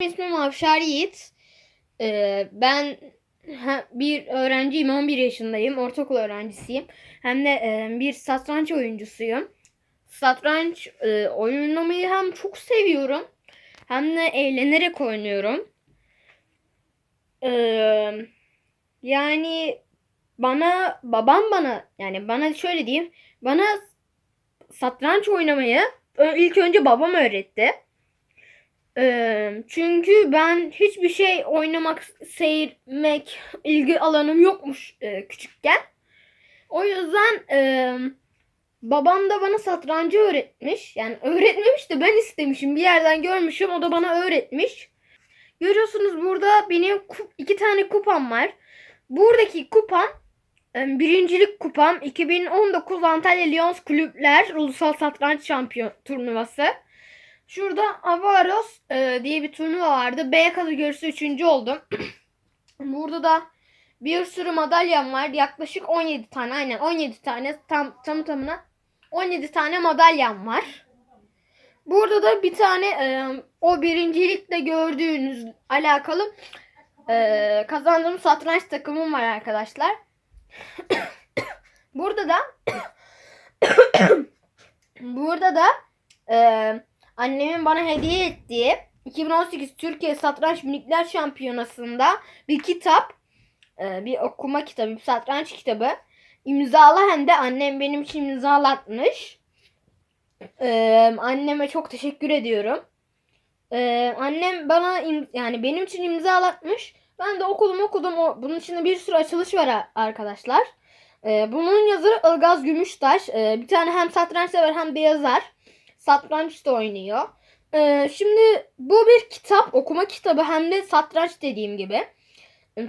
İsmim Avşar Yiğit. Ee, ben bir öğrenciyim, 11 yaşındayım. Ortaokul öğrencisiyim. Hem de e, bir satranç oyuncusuyum. Satranç e, oynamayı hem çok seviyorum hem de eğlenerek oynuyorum. Ee, yani bana babam bana yani bana şöyle diyeyim bana satranç oynamayı ilk önce babam öğretti. Çünkü ben hiçbir şey oynamak, seyirmek, ilgi alanım yokmuş e, küçükken. O yüzden e, babam da bana satrancı öğretmiş. Yani öğretmemiş de ben istemişim. Bir yerden görmüşüm. O da bana öğretmiş. Görüyorsunuz burada benim iki tane kupam var. Buradaki kupam birincilik kupam 2019 Antalya Lions Kulüpler Ulusal Satranç Şampiyon turnuvası. Şurada Avaros e, diye bir turnuva vardı. B kategorisi 3. oldum. Burada da bir sürü madalyam var. Yaklaşık 17 tane. Aynen 17 tane tam tam tamına 17 tane madalyam var. Burada da bir tane e, o birincilikle gördüğünüz alakalı e, kazandığım satranç takımım var arkadaşlar. Burada da burada da e, annemin bana hediye ettiği 2018 Türkiye Satranç Minikler Şampiyonası'nda bir kitap, e, bir okuma kitabı, bir satranç kitabı. imzalı hem de annem benim için imzalatmış. E, anneme çok teşekkür ediyorum. E, annem bana yani benim için imzalatmış. Ben de okudum okudum. Bunun içinde bir sürü açılış var arkadaşlar. Bunun yazarı Ilgaz Gümüştaş. Bir tane hem satranç sever hem de yazar. Satranç da oynuyor. Ee, şimdi bu bir kitap, okuma kitabı hem de satranç dediğim gibi.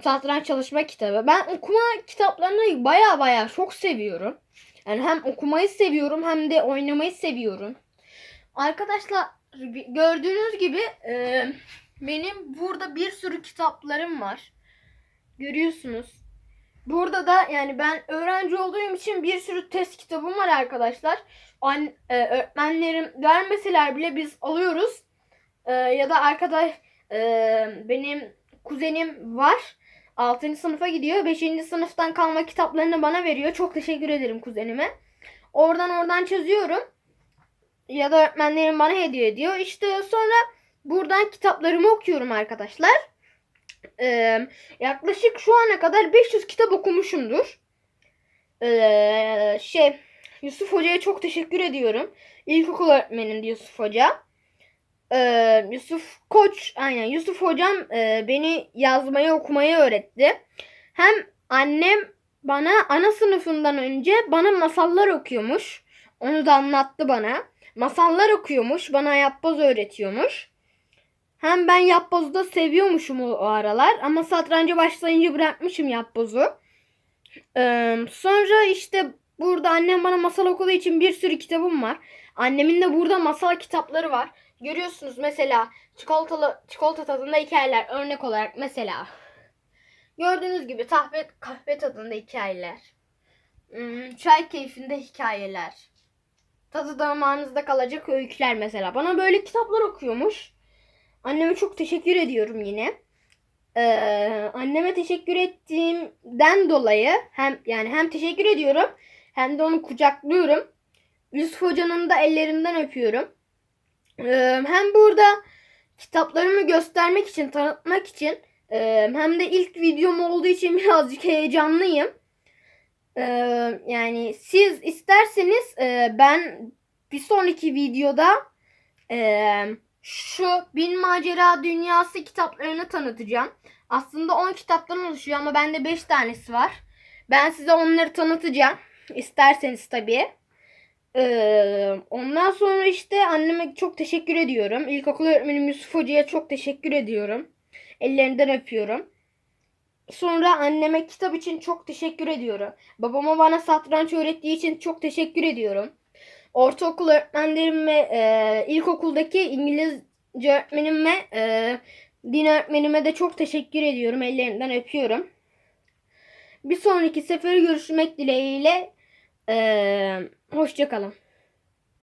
Satranç çalışma kitabı. Ben okuma kitaplarını baya baya çok seviyorum. Yani hem okumayı seviyorum hem de oynamayı seviyorum. Arkadaşlar gördüğünüz gibi e, benim burada bir sürü kitaplarım var. Görüyorsunuz. Burada da yani ben öğrenci olduğum için bir sürü test kitabım var arkadaşlar. An, e, öğretmenlerim vermeseler bile biz alıyoruz. E, ya da arkadaş e, benim kuzenim var. 6. sınıfa gidiyor. 5. sınıftan kalma kitaplarını bana veriyor. Çok teşekkür ederim kuzenime. Oradan oradan çözüyorum. Ya da öğretmenlerim bana hediye ediyor. İşte sonra buradan kitaplarımı okuyorum arkadaşlar. E, yaklaşık şu ana kadar 500 kitap okumuşumdur. E, şey Yusuf Hoca'ya çok teşekkür ediyorum. İlkokul öğretmenim Yusuf Hoca. Ee, Yusuf Koç, aynen Yusuf Hocam e, beni yazmayı okumayı öğretti. Hem annem bana ana sınıfından önce bana masallar okuyormuş. Onu da anlattı bana. Masallar okuyormuş, bana yapboz öğretiyormuş. Hem ben yapbozu da seviyormuşum o, o aralar ama satranca başlayınca bırakmışım yapbozu. Ee, sonra işte Burada annem bana masal okuduğu için bir sürü kitabım var. Annemin de burada masal kitapları var. Görüyorsunuz mesela çikolatalı çikolata tadında hikayeler örnek olarak mesela. Gördüğünüz gibi kahve kahve tadında hikayeler. Hmm, çay keyfinde hikayeler. Tadı damağınızda kalacak öyküler mesela. Bana böyle kitaplar okuyormuş. Anneme çok teşekkür ediyorum yine. Ee, anneme teşekkür ettiğimden dolayı hem yani hem teşekkür ediyorum hem de onu kucaklıyorum. Yusuf Hoca'nın da ellerinden öpüyorum. Ee, hem burada kitaplarımı göstermek için, tanıtmak için e, hem de ilk videom olduğu için birazcık heyecanlıyım. Ee, yani siz isterseniz e, ben bir sonraki videoda e, şu Bin Macera Dünyası kitaplarını tanıtacağım. Aslında 10 kitaptan oluşuyor ama bende 5 tanesi var. Ben size onları tanıtacağım. İsterseniz tabii. Ee, ondan sonra işte anneme çok teşekkür ediyorum. İlkokul öğretmenim Yusuf Hoca'ya çok teşekkür ediyorum. Ellerinden öpüyorum. Sonra anneme kitap için çok teşekkür ediyorum. Babama bana satranç öğrettiği için çok teşekkür ediyorum. Ortaokul öğretmenlerim ve e, ilkokuldaki İngilizce öğretmenim ve e, din öğretmenime de çok teşekkür ediyorum. Ellerinden öpüyorum. Bir sonraki sefer görüşmek dileğiyle. Ee, hoşçakalın.